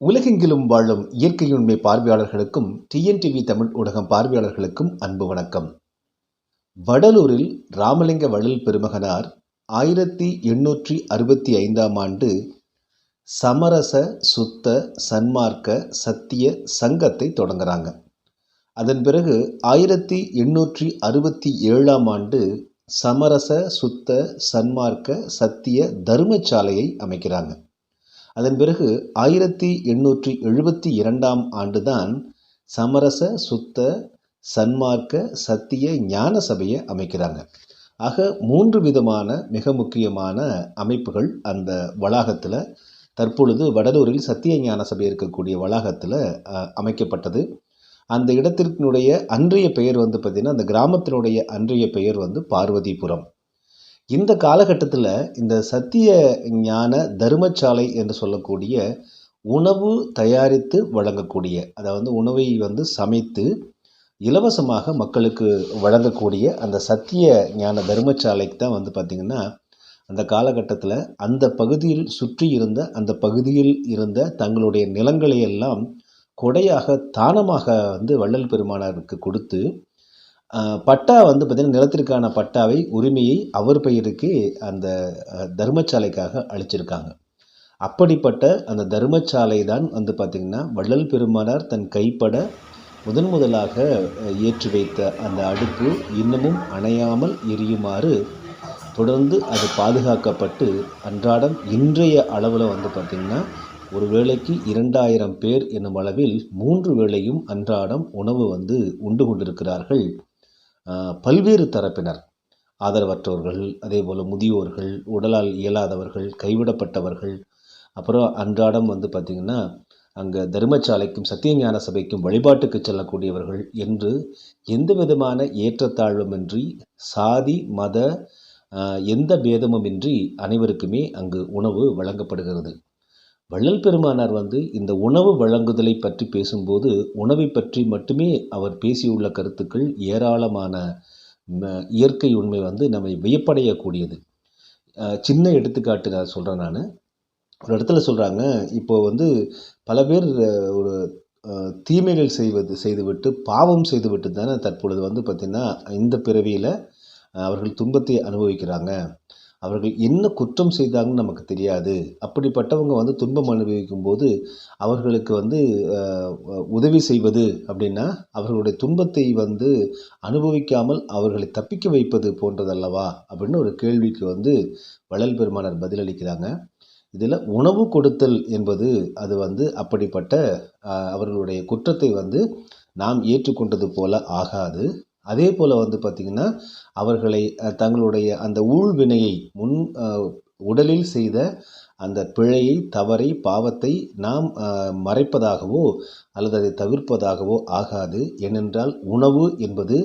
உலகெங்கிலும் வாழும் இயற்கையுண்மை பார்வையாளர்களுக்கும் டிஎன்டிவி தமிழ் ஊடகம் பார்வையாளர்களுக்கும் அன்பு வணக்கம். வடலூரில் ராமலிங்க வள்ளல் பெருமகனார் ஆயிரத்தி எண்ணூற்றி அறுபத்தி ஐந்தாம் ஆண்டு சமரச சுத்த சன்மார்க்க சத்திய சங்கத்தை தொடங்குறாங்க. அதன் பிறகு ஆயிரத்தி எண்ணூற்றி அறுபத்தி ஏழாம் ஆண்டு சமரச சுத்த சன்மார்க்க சத்திய தர்மசாலையை அமைக்கிறாங்க. அதன் பிறகு ஆயிரத்தி எண்ணூற்றி எழுபத்தி இரண்டாம் ஆண்டுதான் சமரச சுத்த சன்மார்க்க சத்திய ஞான சபையை அமைக்கிறாங்க. ஆக மூன்று விதமான மிக முக்கியமான அமைப்புகள் அந்த வளாகத்தில் தற்பொழுது வடலூரில் சத்திய ஞான சபை இருக்கக்கூடிய வளாகத்தில் அமைக்கப்பட்டது. அந்த இடத்தினுடைய அன்றைய பெயர் வந்து பார்த்திங்கன்னா அந்த கிராமத்தினுடைய அன்றைய பெயர் வந்து பார்வதிபுரம். இந்த காலகட்டத்தில் இந்த சத்திய ஞான தர்மசாலை என்று சொல்லக்கூடிய உணவு தயாரித்து வழங்கக்கூடிய அதாவது உணவை வந்து சமைத்து இலவசமாக மக்களுக்கு வழங்கக்கூடிய அந்த சத்திய ஞான தர்மசாலைக்கு தான் வந்து பார்த்திங்கன்னா அந்த காலகட்டத்தில் அந்த பகுதியில் சுற்றி இருந்த அந்த பகுதியில் இருந்த தங்களுடைய நிலங்களை எல்லாம் கொடையாக தானமாக வந்து வள்ளல் பெருமானாருக்கு கொடுத்து பட்டா வந்து பார்த்திங்கன்னா நிலத்திற்கான பட்டாவை உரிமையை அவர் பெயருக்கு அந்த தர்மசாலைக்காக அளிச்சிருக்காங்க. அப்படிப்பட்ட அந்த தர்மசாலை தான் வந்து பார்த்திங்கன்னா வள்ளல் பெருமானார் தன் கைப்பட முதன் முதலாக ஏற்றி வைத்த அந்த அடுப்பு இன்னமும் அணையாமல் எரியுமாறு தொடர்ந்து அது பாதுகாக்கப்பட்டு அன்றாடம் இன்றைய அளவில் வந்து பார்த்திங்கன்னா ஒரு வேளைக்கு இரண்டாயிரம் பேர் என்னும் அளவில் மூன்று வேளையும் அன்றாடம் உணவு வந்து உண்டு கொண்டிருக்கிறார்கள். பல்வேறு தரப்பினர் ஆதரவற்றவர்கள் அதே போல் முதியோர்கள் உடலால் இயலாதவர்கள் கைவிடப்பட்டவர்கள் அப்புறம் அன்றாடம் வந்து பார்த்திங்கன்னா அங்கே தர்மசாலைக்கும் சத்தியஞான சபைக்கும் வழிபாட்டுக்கு செல்லக்கூடியவர்கள் என்று எந்த விதமான ஏற்றத்தாழ்வுமின்றி சாதி மத எந்த பேதமுமின்றி அனைவருக்குமே அங்கு உணவு வழங்கப்படுகிறது. வள்ளல் பெருமானார் வந்து இந்த உணவு வழங்குதலை பற்றி பேசும்போது உணவை பற்றி மட்டுமே அவர் பேசியுள்ள கருத்துக்கள் ஏராளமான ம, இயற்கை உண்மை வந்து நம்மை வியப்படையக்கூடியது. சின்ன எடுத்துக்காட்டு நான் சொல்கிறேன் நான். ஒரு இடத்துல சொல்கிறாங்க இப்போ வந்து பல பேர் ஒரு தீமைகள் செய்வது செய்துவிட்டு பாவம் செய்துவிட்டு தானே தற்பொழுது வந்து பார்த்திங்கன்னா இந்த பிறவியில் அவர்கள் துன்பத்தை அனுபவிக்கிறாங்க. அவர்கள் என்ன குற்றம் செய்தாங்கன்னு நமக்கு தெரியாது. அப்படிப்பட்டவங்க வந்து துன்பம் அனுபவிக்கும் போது அவர்களுக்கு வந்து உதவி செய்வது அப்படின்னா அவர்களுடைய துன்பத்தை வந்து அனுபவிக்காமல் அவர்களை தப்பிக்க வைப்பது போன்றதல்லவா அப்படின்னு ஒரு கேள்விக்கு வந்து வள்ளல் பெருமானார் பதிலளிக்கிறாங்க. இதில் உணவு கொடுத்தல் என்பது அது வந்து அப்படிப்பட்ட அவர்களுடைய குற்றத்தை வந்து நாம் ஏற்றுக்கொண்டது போல ஆகாது. அதே போல் வந்து பார்த்திங்கன்னா அவர்களை தங்களுடைய அந்த ஊழ்வினையை முன் உடலில் செய்த அந்த பிழையை தவறை பாவத்தை நாம் மறைப்பதாகவோ அல்லது அதை தவிர்ப்பதாகவோ ஆகாது. ஏனென்றால் உணவு என்பது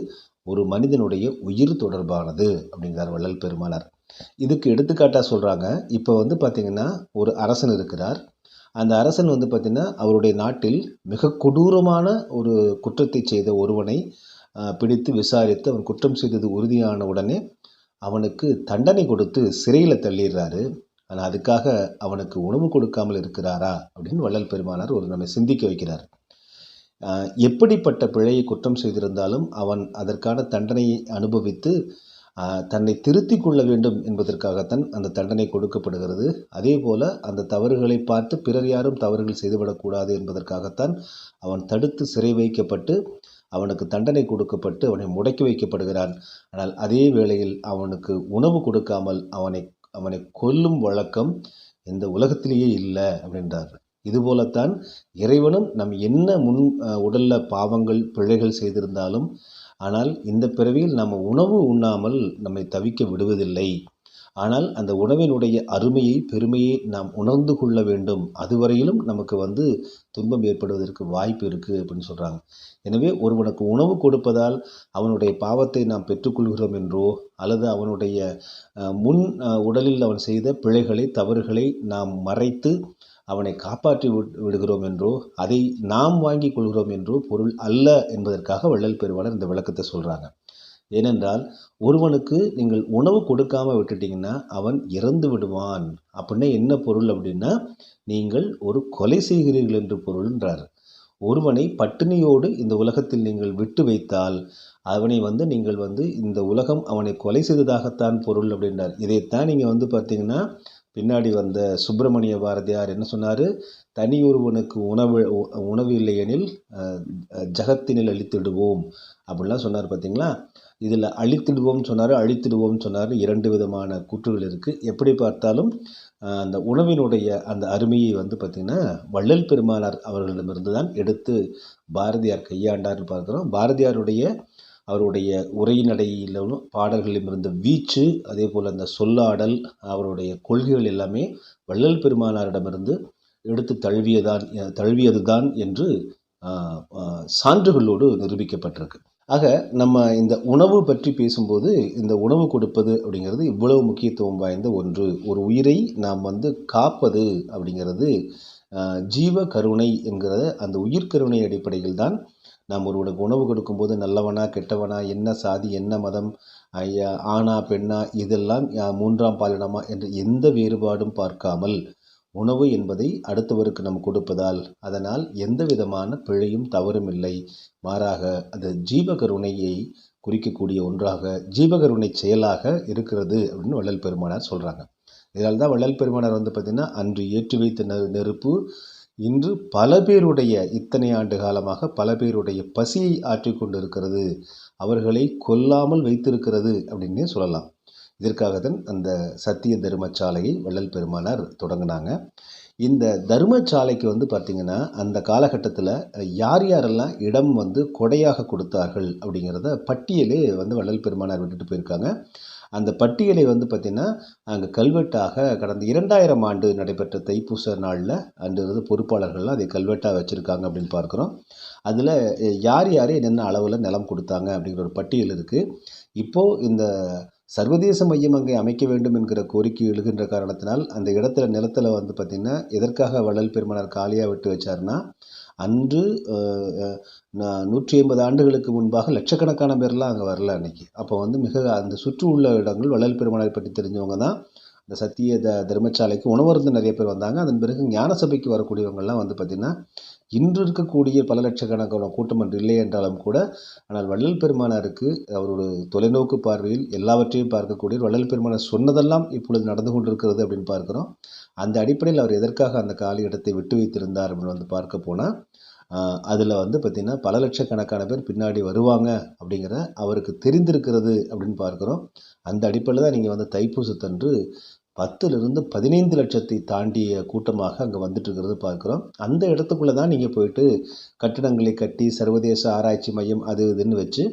ஒரு மனிதனுடைய உயிர் தொடர்பானது அப்படிங்கிறார் வள்ளல் பெருமானார். இதுக்கு எடுத்துக்காட்டாக சொல்கிறாங்க இப்போ வந்து பார்த்திங்கன்னா ஒரு அரசன் இருக்கிறார். அந்த அரசன் வந்து பார்த்திங்கன்னா அவருடைய நாட்டில் மிக கொடூரமான ஒரு குற்றத்தை செய்த ஒருவனை பிடித்து விசாரித்து அவன் குற்றம் செய்தது உறுதியான உடனே அவனுக்கு தண்டனை கொடுத்து சிறையில் தள்ளிடுறாரு. ஆனால் அதுக்காக அவனுக்கு உணவு கொடுக்காமல் இருக்கிறாரா அப்படின்னு வள்ளல் பெருமானார் ஒரு நம்மை சிந்திக்க வைக்கிறார். எப்படிப்பட்ட பிழையை குற்றம் செய்திருந்தாலும் அவன் அதற்கான தண்டனையை அனுபவித்து தன்னை திருத்தி கொள்ள வேண்டும் என்பதற்காகத்தான் அந்த தண்டனை கொடுக்கப்படுகிறது. அதே போல அந்த தவறுகளை பார்த்து பிறர் யாரும் தவறுகள் செய்துவிடக்கூடாது என்பதற்காகத்தான் அவன் தடுத்து சிறை வைக்கப்பட்டு அவனுக்கு தண்டனை கொடுக்கப்பட்டு அவனை முடக்கி வைக்கப்படுகிறான். ஆனால் அதே வேளையில் அவனுக்கு உணவு கொடுக்காமல் அவனை அவனை கொல்லும் வழக்கம் இந்த உலகத்திலேயே இல்லை அப்படின்றார். இதுபோலத்தான் இறைவனும் நம் என்ன முன் உடலில் பாவங்கள் பிழைகள் செய்திருந்தாலும் ஆனால் இந்த பிறவியில் நம்ம உணவு உண்ணாமல் நம்மை தவிக்க விடுவதில்லை. ஆனால் அந்த உணவினுடைய அருமையை பெருமையை நாம் உணர்ந்து கொள்ள வேண்டும். அதுவரையிலும் நமக்கு வந்து துன்பம் ஏற்படுவதற்கு வாய்ப்பு இருக்குது அப்படின்னு சொல்கிறாங்க எனவே ஒருவனுக்கு உணவு கொடுப்பதால் அவனுடைய பாவத்தை நாம் பெற்றுக்கொள்கிறோம் என்றோ அல்லது அவனுடைய முன் உடலில் அவன் செய்த பிழைகளை தவறுகளை நாம் மறைத்து அவனை காப்பாற்றி விட்- விடுகிறோம் என்றோ அதை நாம் வாங்கி கொள்கிறோம் என்றோ பொருள் அல்ல என்பதற்காக வள்ளல் பெருவாளர் இந்த விளக்கத்தை சொல்கிறாங்க ஏனென்றால் ஒருவனுக்கு நீங்கள் உணவு கொடுக்காம விட்டுட்டீங்கன்னா அவன் இறந்து விடுவான். அப்படின்னா என்ன பொருள் அப்படின்னா நீங்கள் ஒரு கொலை செய்கிறீர்கள் என்று பொருள்ன்றார். ஒருவனை பட்டினியோடு இந்த உலகத்தில் நீங்கள் விட்டு வைத்தால் அவனை வந்து நீங்கள் வந்து இந்த உலகம் அவனை கொலை செய்ததாகத்தான் பொருள் அப்படின்றார். இதைத்தான் நீங்கள் வந்து பார்த்தீங்கன்னா பின்னாடி வந்த சுப்பிரமணிய பாரதியார் என்ன சொன்னார்? தனி ஒருவனுக்கு உணவு உணவு இல்லையெனில் ஜகத்தினில் அழித்திடுவோம். அப்படிலாம் சொன்னார் பார்த்தீங்களா இதில் அழித்திடுவோம்னு சொன்னார் அழித்திடுவோம்னு சொன்னார் இரண்டு விதமான கூற்றுகள் இருக்குது எப்படி பார்த்தாலும் அந்த உணவினுடைய அந்த அருமையை வந்து பார்த்திங்கன்னா வள்ளல் பெருமானார் அவர்களிடமிருந்து தான் எடுத்து பாரதியார் கையாண்டார்னு பார்க்குறோம். பாரதியாருடைய அவருடைய உரைநடையிலும் பாடல்களிலும் இருந்த வீச்சு அதே போல் அந்த சொல்லாடல் அவருடைய கொள்கைகள் எல்லாமே வள்ளல் பெருமானாரிடமிருந்து எடுத்து தழுவியதான் தழுவியதுதான் என்று சான்றுகளோடு நிரூபிக்கப்பட்டிருக்கு. ஆக நம்ம இந்த உணவு பற்றி பேசும்போது இந்த உணவு கொடுப்பது அப்படிங்கிறது இவ்வளவு முக்கியத்துவம் வாய்ந்த ஒன்று. ஒரு உயிரை நாம் வந்து காப்பது அப்படிங்கிறது ஜீவ கருணை என்கிற அந்த உயிர் கருணை அடிப்படையில் தான் நாம் ஒருவனுக்கு உணவு கொடுக்கும்போது நல்லவனா கெட்டவனா என்ன சாதி என்ன மதம் ஐயா ஆணா பெண்ணா இதெல்லாம் மூன்றாம் பாலினமா என்ற எந்த வேறுபாடும் பார்க்காமல் உணவு என்பதை அடுத்தவருக்கு நாம் கொடுப்பதால் அதனால் எந்த விதமான பிழையும் தவறும் இல்லை. மாறாக அது ஜீவகருணையை குறிக்கக்கூடிய ஒன்றாக ஜீவகருணை செயலாக இருக்கிறது அப்படின்னு வள்ளல் பெருமானார் சொல்கிறாங்க இதனால் தான் வள்ளல் பெருமானார் வந்து பார்த்திங்கன்னா அன்று ஏற்றி வைத்த நெருப்பு இன்று பல பேருடைய இத்தனை ஆண்டு காலமாக பல பேருடைய பசியை ஆற்றிக் கொண்டிருக்கிறது. அவர்களை கொல்லாமல் வைத்திருக்கிறது அப்படின்னே சொல்லலாம். இதற்காகத்தான் அந்த சத்திய தர்மச்சாலையை வள்ளல் பெருமானார் தொடங்கினாங்க. இந்த தர்மசாலைக்கு வந்து பார்த்திங்கன்னா அந்த காலகட்டத்தில் யார் யாரெல்லாம் இடம் வந்து கொடையாக கொடுத்தார்கள் அப்படிங்கிறத பட்டியலே வந்து வள்ளல் பெருமானார் விட்டுட்டு போயிருக்காங்க. அந்த பட்டியலை வந்து பார்த்திங்கன்னா அங்கே கல்வெட்டாக கடந்த இரண்டாயிரம் ஆண்டு நடைபெற்ற தைப்பூச நாளில் அன்றிருந்து பொறுப்பாளர்கள்லாம் அதை கல்வெட்டாக வச்சுருக்காங்க அப்படின்னு பார்க்குறோம். அதில் யார் யார் என்னென்ன அளவில் நிலம் கொடுத்தாங்க அப்படிங்கிற ஒரு பட்டியல் இருக்குது இப்போது இந்த சர்வதேச மையம் அங்கே அமைக்க வேண்டும் என்கிற கோரிக்கை எழுகின்ற காரணத்தினால் அந்த இடத்துல நிலத்தில் வந்து பார்த்திங்கன்னா எதற்காக வள்ளல் பெருமானார் காலியாக விட்டு வச்சாருன்னா அன்று நூற்றி ஐம்பது ஆண்டுகளுக்கு முன்பாக லட்சக்கணக்கான பேர்லாம் அங்கே வரல அன்றைக்கி அப்போ வந்து மிக அந்த சுற்று உள்ள இடங்கள் வள்ளல் பெருமானை பற்றி தெரிஞ்சவங்க தான் இந்த சத்திய த தர்மசாலைக்கு உணவருந்து நிறைய பேர் வந்தாங்க. அதன் பிறகு ஞான சபைக்கு வரக்கூடியவங்கள்லாம் வந்து பார்த்திங்கன்னா இன்று இருக்கக்கூடிய பல லட்சக்கணக்கான கூட்டம் என்று இல்லை என்றாலும் கூட ஆனால் வள்ளல் பெருமானாருக்கு அவரோட தொலைநோக்கு பார்வையில் எல்லாவற்றையும் பார்க்கக்கூடிய வள்ளல் பெருமானார் சொன்னதெல்லாம் இப்பொழுது நடந்து கொண்டிருக்கிறது அப்படின்னு பார்க்குறோம். அந்த அடிப்படையில் அவர் எதற்காக அந்த காலி இடத்தை விட்டு வைத்திருந்தார் அப்படின்னு வந்து பார்க்க போனால் அதில் வந்து பார்த்திங்கன்னா பல லட்சக்கணக்கான பேர் பின்னாடி வருவாங்க அப்படிங்கிற அவருக்கு தெரிந்திருக்கிறது அப்படின்னு பார்க்குறோம். அந்த அடிப்படையில் தான் நீங்கள் வந்து தைப்பூசத்தன்று பத்துலேருந்து பதினைந்து லட்சத்தை தாண்டிய கூட்டமாக அங்கே வந்துட்டுருக்கிறது பார்க்குறோம். அந்த இடத்துக்குள்ளே தான் நீங்கள் போயிட்டு கட்டிடங்களை கட்டி சர்வதேச ஆராய்ச்சி மையம் அது இதுன்னு வச்சு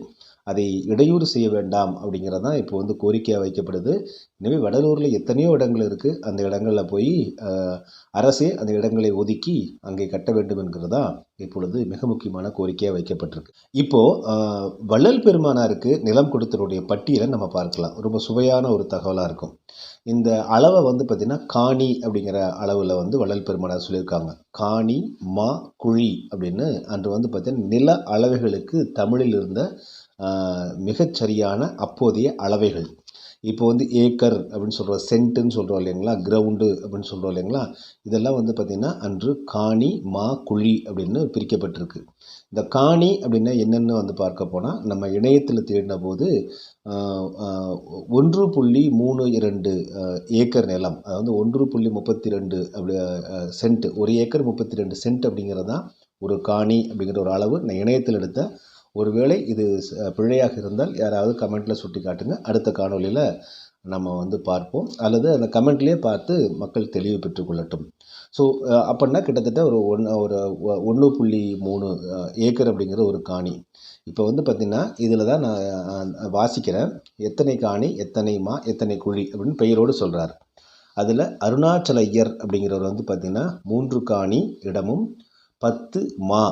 அதை இடையூறு செய்ய வேண்டாம் அப்படிங்கிறது தான் இப்போ வந்து கோரிக்கையாக வைக்கப்படுது. எனவே வடலூரில் எத்தனையோ இடங்கள் இருக்குது அந்த இடங்களில் போய் அரசே அந்த இடங்களை ஒதுக்கி அங்கே கட்ட வேண்டும் என்கிறது தான் இப்பொழுது மிக முக்கியமான கோரிக்கையாக வைக்கப்பட்டிருக்கு. இப்போது வள்ளல் பெருமானாருக்கு நிலம் கொடுத்தனுடைய பட்டியலை நம்ம பார்க்கலாம். ரொம்ப சுவையான ஒரு தகவலாக இருக்கும். இந்த அளவை வந்து பார்த்திங்கன்னா காணி அப்படிங்கிற அளவில் வந்து வள்ளல் பெருமானார் சொல்லியிருக்காங்க. காணி மா குழி அப்படின்னு. அன்று வந்து பார்த்திங்கன்னா நில அளவைகளுக்கு தமிழில் இருந்த மிகச்சரியான அப்போதைய அளவைகள். இப்போ வந்து ஏக்கர் அப்படின்னு சொல்கிறோம் சென்ட்டுன்னு சொல்கிறோம் இல்லைங்களா? கிரவுண்டு அப்படின்னு சொல்கிறோம் இல்லைங்களா? இதெல்லாம் வந்து பார்த்திங்கன்னா அன்று காணி மா குழி அப்படின்னு பிரிக்கப்பட்டிருக்கு. இந்த காணி அப்படின்னா என்னென்னு வந்து பார்க்க போனால் நம்ம இணையத்தில் தேடின போது ஒன்று புள்ளி மூணு இரண்டு ஏக்கர் நிலம் அதாவது ஒன்று புள்ளி முப்பத்தி ரெண்டு அப்படி சென்ட் ஒரு ஏக்கர் முப்பத்தி ரெண்டு சென்ட் அப்படிங்கிறது தான் ஒரு காணி அப்படிங்கிற ஒரு அளவு நான் இணையத்தில் எடுத்த ஒருவேளை இது பிழையாக இருந்தால் யாராவது கமெண்ட்டில் சுட்டி காட்டுங்க அடுத்த காணொளியில் நம்ம வந்து பார்ப்போம். அல்லது அந்த கமெண்ட்லேயே பார்த்து மக்கள் தெளிவு பெற்றுக்கொள்ளட்டும். ஸோ அப்படின்னா கிட்டத்தட்ட ஒரு ஒன் ஒரு ஒன்று புள்ளி மூணு ஏக்கர் அப்படிங்கிற ஒரு காணி. இப்போ வந்து பார்த்திங்கன்னா இதில் தான் நான் வாசிக்கிறேன். எத்தனை காணி எத்தனை மா எத்தனை குழி அப்படின்னு பெயரோடு சொல்கிறார் அதில் அருணாச்சல ஐயர் அப்படிங்கிறவர் வந்து பார்த்திங்கன்னா மூன்று காணி இடமும் பத்து மா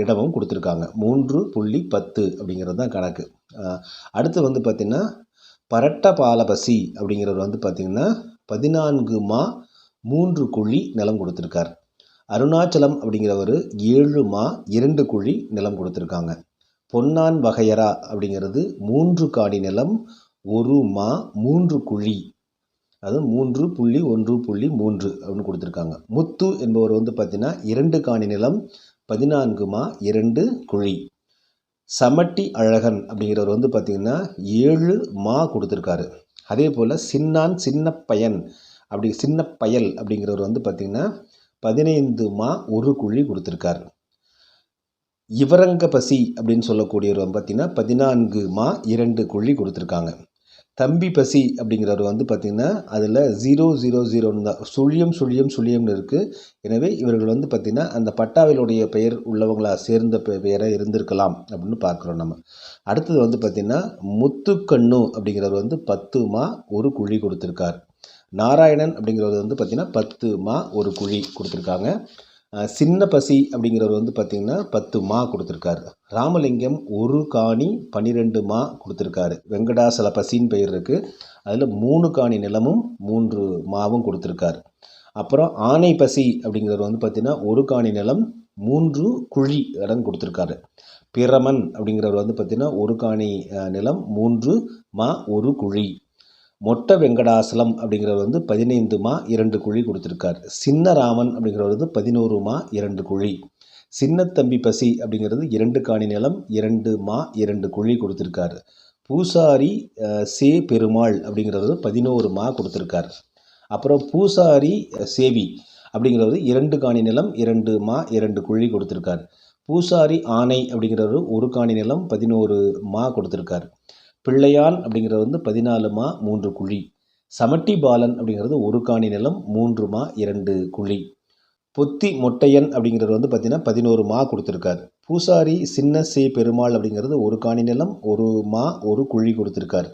இடமும் கொடுத்துருக்காங்க. மூன்று புள்ளி பத்து அப்படிங்கிறது தான் கணக்கு. அடுத்து வந்து பார்த்திங்கன்னா பரட்டபாலபசி அப்படிங்கிறவர் வந்து பார்த்திங்கன்னா பதினான்கு மா மூன்று குழி நிலம் கொடுத்துருக்கார். அருணாச்சலம் அப்படிங்கிறவர் ஏழு மா இரண்டு குழி நிலம் கொடுத்துருக்காங்க. பொன்னான் வகையரா அப்படிங்கிறது மூன்று காடி நிலம் ஒரு மா மூன்று குழி அது மூன்று புள்ளி ஒன்று புள்ளி மூன்று அப்படின்னு கொடுத்துருக்காங்க. முத்து என்பவர் வந்து பார்த்தீங்கன்னா இரண்டு காணி நிலம் பதினான்கு மா இரண்டு குழி. சமட்டி அழகன் அப்படிங்கிறவர் வந்து பார்த்திங்கன்னா ஏழு மா கொடுத்துருக்காரு. அதே போல் சின்னான் சின்ன பையன் அப்படி சின்ன பயல் அப்படிங்கிறவர் வந்து பார்த்திங்கன்னா பதினைந்து மா ஒரு குழி கொடுத்துருக்காரு. இவரங்க பசி அப்படின்னு சொல்லக்கூடியவர் வந்து பார்த்திங்கன்னா பதினான்கு மா இரண்டு குழி கொடுத்துருக்காங்க. தம்பி பசி அப்படிங்கிறவர் வந்து பார்த்திங்கன்னா அதில் ஜீரோ ஜீரோ ஜீரோன்னு தான். சுழியம் சுழியம் சுழியம்னு இருக்குது எனவே இவர்கள் வந்து பார்த்திங்கன்னா அந்த பட்டாவிலுடைய பெயர் உள்ளவங்களாக சேர்ந்த பெ- இருந்திருக்கலாம் அப்படின்னு பார்க்குறோம் நம்ம. அடுத்தது வந்து பார்த்திங்கன்னா முத்துக்கண்ணு அப்படிங்கிறவர் வந்து பத்து மா ஒரு குழி கொடுத்துருக்கார். நாராயணன் அப்படிங்கிறவர் வந்து பார்த்திங்கன்னா பத்து மா ஒரு குழி கொடுத்துருக்காங்க. சின்ன பசி அப்படிங்கிறவர் வந்து பார்த்திங்கன்னா பத்து மா கொடுத்துருக்காரு. ராமலிங்கம் ஒரு காணி பன்னிரெண்டு மா கொடுத்துருக்காரு. வெங்கடாசல பசின்னு பெயர் இருக்குது அதில் மூணு காணி நிலமும் மூன்று மாவும் கொடுத்துருக்காரு. அப்புறம் ஆனை பசி அப்படிங்கிறவர் வந்து பார்த்திங்கன்னா ஒரு காணி நிலம் மூன்று குழி இடம் கொடுத்துருக்காரு. பிரமன் அப்படிங்கிறவர் வந்து பார்த்திங்கன்னா ஒரு காணி நிலம் மூன்று மா ஒரு குழி. மொட்டை வெங்கடாசலம் அப்படிங்கிறவர் வந்து பதினைந்து மா இரண்டு குழி கொடுத்துருக்கார். சின்னராமன் அப்படிங்கிறவர் வந்து பதினோரு மா இரண்டு குழி. சின்னத்தம்பி பசி அப்படிங்கிறது இரண்டு காணி நிலம் இரண்டு மா இரண்டு குழி கொடுத்துருக்காரு. பூசாரி சே பெருமாள் அப்படிங்கிறது பதினோரு மா கொடுத்துருக்கார். அப்புறம் பூசாரி சேவி அப்படிங்கிறது இரண்டு காணி நிலம் இரண்டு மா இரண்டு குழி கொடுத்துருக்கார். பூசாரி ஆணை அப்படிங்கிறவர் ஒரு காணி நிலம் பதினோரு மா கொடுத்துருக்கார். பிள்ளையான் அப்படிங்கிறது வந்து பதினாலு மா மூன்று குழி. சமட்டி பாலன் அப்படிங்கிறது ஒரு காணி நிலம் மூன்று மா இரண்டு குழி. பொத்தி மொட்டையன் அப்படிங்கிறது வந்து பார்த்தீங்கன்னா பதினோரு மா கொடுத்துருக்காரு. பூசாரி சின்ன சி பெருமாள் அப்படிங்கிறது ஒரு காணி நிலம் ஒரு மா ஒரு குழி கொடுத்துருக்காரு.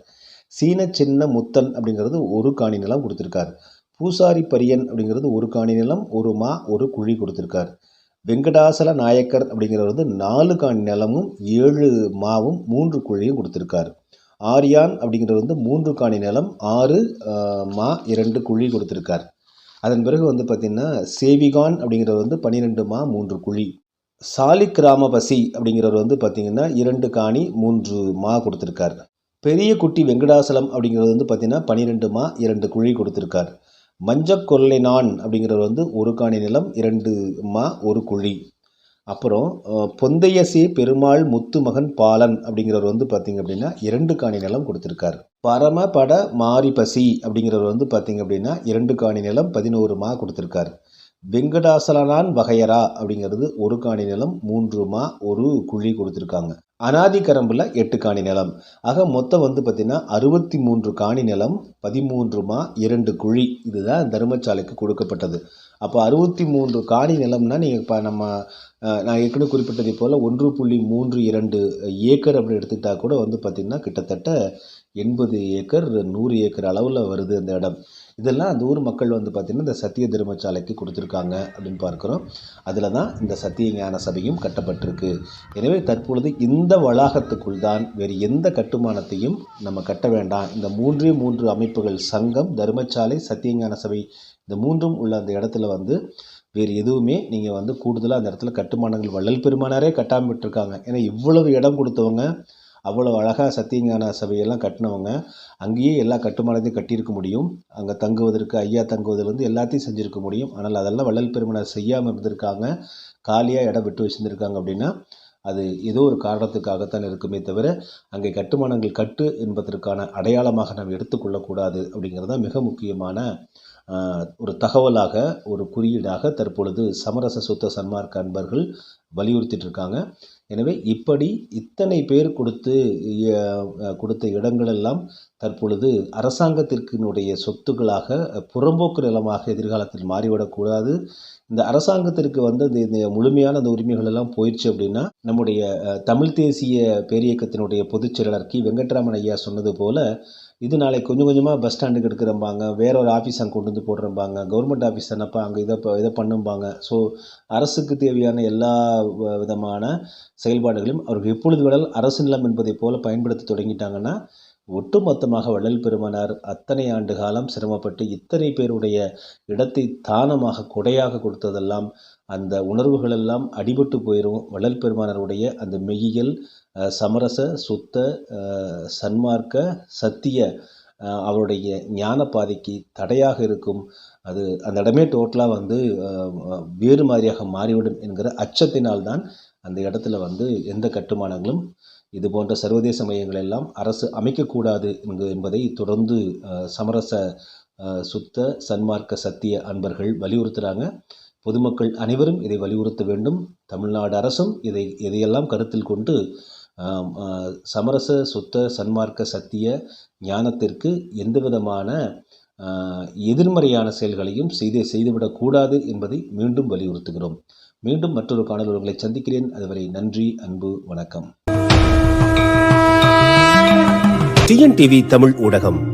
சீன சின்ன முத்தன் அப்படிங்கிறது ஒரு காணி நிலம் கொடுத்துருக்காரு. பூசாரி பரியன் அப்படிங்கிறது ஒரு காணி நிலம் ஒரு மா ஒரு குழி கொடுத்துருக்காரு. வெங்கடாசல நாயக்கர் அப்படிங்கிறது வந்து நாலு காணி நிலமும் ஏழு மாவும் மூன்று குழியும் கொடுத்துருக்காரு. ஆரியான் அப்படிங்கிறது வந்து மூன்று காணி நிலம் ஆறு மா இரண்டு குழி கொடுத்துருக்கார். அதன் பிறகு வந்து பார்த்திங்கன்னா சேவிகான் அப்படிங்கிறது வந்து பன்னிரெண்டு மா மூன்று குழி. சாலிக் சாலிக்கிராமபசி அப்படிங்கிறவர் வந்து பார்த்திங்கன்னா இரண்டு காணி மூன்று மா கொடுத்துருக்கார். பெரிய குட்டி வெங்கடாசலம் அப்படிங்கிறது வந்து பார்த்திங்கன்னா பன்னிரெண்டு மா இரண்டு குழி கொடுத்துருக்கார். மஞ்சக்கொல்லைனான் அப்படிங்கிறவர் வந்து ஒரு காணி நிலம் இரண்டு மா ஒரு குழி. அப்புறம் பொந்தையசி பொந்தையசே பெருமாள் முத்துமகன் பாலன் அப்படிங்கிறவர் வந்து பார்த்திங்க அப்படின்னா இரண்டு காணி நிலம் கொடுத்துருக்காரு பரமபட மாரிபசி அப்படிங்கிறவர் வந்து பார்த்திங்க அப்படின்னா இரண்டு காணி நிலம் பதினோரு மா கொடுத்துருக்காரு. வெங்கடாசலனான் வகையரா அப்படிங்கிறது ஒரு காணி நிலம் மூன்று மா ஒரு குழி கொடுத்துருக்காங்க. அனாதி கரம்பில் எட்டு காணி நிலம். ஆக மொத்தம் வந்து பார்த்திங்கன்னா அறுபத்தி மூன்று காணி நிலம் பதிமூன்று மா இரண்டு குழி இதுதான் தர்மசாலைக்கு கொடுக்கப்பட்டது. அப்போ அறுபத்தி மூன்று காணி நிலம்னா நீங்கள் இப்போ நம்ம நான் ஏற்கனவே குறிப்பிட்டதை போல் ஒன்று புள்ளி மூன்று இரண்டு ஏக்கர் அப்படின்னு எடுத்துக்கிட்டால் கூட வந்து பார்த்திங்கன்னா கிட்டத்தட்ட எண்பது ஏக்கர் நூறு ஏக்கர் அளவில் வருது அந்த இடம். இதெல்லாம் அந்த ஊர் மக்கள் வந்து பார்த்திங்கன்னா இந்த சத்திய தர்மசாலைக்கு கொடுத்துருக்காங்க அப்படின்னு பார்க்குறோம். அதில் தான் இந்த சத்திய ஞான சபையும் கட்டப்பட்டிருக்கு. எனவே தற்பொழுது இந்த வளாகத்துக்குள் தான் வேறு எந்த கட்டுமானத்தையும் நம்ம கட்ட வேண்டாம். இந்த மூன்றே மூன்று அமைப்புகள் சங்கம் தர்மசாலை சத்தியஞான சபை இந்த மூன்றும் உள்ள அந்த இடத்துல வந்து வேறு எதுவுமே நீங்கள் வந்து கூடுதலாக அந்த இடத்துல கட்டுமானங்கள் வள்ளல் பெருமானாரே கட்டாமல் விட்டுருக்காங்க. ஏன்னா இவ்வளவு இடம் கொடுத்தவங்க அவ்வளோ அழகாக சத்தியஞான சபையெல்லாம் கட்டினவங்க. அங்கேயே எல்லா கட்டுமானத்தையும் கட்டியிருக்க முடியும். அங்கே தங்குவதற்கு ஐயா தங்குவதிலிருந்து எல்லாத்தையும் செஞ்சுருக்க முடியும். ஆனால் அதெல்லாம் வள்ளல் பெருமனார் செய்யாமல் இருந்திருக்காங்க. காலியாக இடம் விட்டு வச்சுருந்துருக்காங்க அப்படின்னா அது ஏதோ ஒரு காரணத்துக்காகத்தான் இருக்குமே தவிர அங்கே கட்டுமானங்கள் கட்டு என்பதற்கான அடையாளமாக நாம் எடுத்துக்கொள்ளக்கூடாது அப்படிங்கிறது தான் மிக முக்கியமான ஒரு தகவலாக ஒரு குறியீடாக தற்பொழுது சமரச சுத்த சன்மார்க்க அன்பர்கள் வலியுறுத்திட்டு இருக்காங்க. எனவே இப்படி இத்தனை பேர் கொடுத்து கொடுத்த இடங்களெல்லாம் தற்பொழுது அரசாங்கத்திற்கினுடைய சொத்துக்களாக புறம்போக்கு நிலமாக எதிர்காலத்தில் மாறிவிடக்கூடாது. இந்த அரசாங்கத்திற்கு வந்து இந்த இந்த முழுமையான அந்த உரிமைகள் எல்லாம் போயிடுச்சு அப்படின்னா நம்முடைய தமிழ் தேசிய பேரியக்கத்தினுடைய பொதுச் செயலாளர் கி. வெங்கட்ராமன் ஐயா சொன்னது போல இது நாளைக்கு கொஞ்சம் கொஞ்சமாக பஸ் ஸ்டாண்டுக்கு எடுக்கிறம்பாங்க. வேற ஒரு ஆஃபீஸ் அங்கே கொண்டு வந்து போடுறம்பாங்க. கவர்மெண்ட் ஆஃபீஸ் தானப்பா அங்கே இதை இதை பண்ணும்பாங்க. ஸோ அரசுக்கு தேவையான எல்லா விதமான செயல்பாடுகளையும் அவர்கள் எப்பொழுது வேணாலும் அரசு நிலம் என்பதை போல பயன்படுத்த தொடங்கிட்டாங்கன்னா ஒட்டுமொத்தமாக வள்ளல் பெருமானார் அத்தனை ஆண்டு காலம் சிரமப்பட்டு இத்தனை பேருடைய இடத்தை தானமாக கொடையாக கொடுத்ததெல்லாம் அந்த உணர்வுகளெல்லாம் அடிபட்டு போயிடும் வள்ளல் பெருமானருடைய அந்த மெய்யியல் சமரச சுத்த சன்மார்க்க சத்திய அவருடைய ஞான பாதைக்கு தடையாக இருக்கும். அது அந்த இடமே டோட்டலாக வந்து வேறு மாதிரியாக மாறிவிடும் என்கிற அச்சத்தினால்தான் அந்த இடத்துல வந்து எந்த கட்டுமானங்களும் இது போன்ற சர்வதேச மையங்கள் எல்லாம் அரசு அமைக்கக்கூடாது என்பதை தொடர்ந்து சமரச சுத்த சன்மார்க்க சத்திய அன்பர்கள் வலியுறுத்துகிறாங்க பொதுமக்கள் அனைவரும் இதை வலியுறுத்த வேண்டும். தமிழ்நாடு அரசும் இதை இதையெல்லாம் கருத்தில் கொண்டு சமரச சுத்த சன்மார்க்க சத்திய ஞானத்திற்கு எந்த விதமான எதிர்மறையான செயல்களையும் செய்து செய்துவிடக்கூடாது என்பதை மீண்டும் வலியுறுத்துகிறோம். மீண்டும் மற்றொரு காணொலி உங்களை சந்திக்கிறேன். அதுவரை நன்றி அன்பு வணக்கம். டிஎன்டிவி தமிழ் ஊடகம்.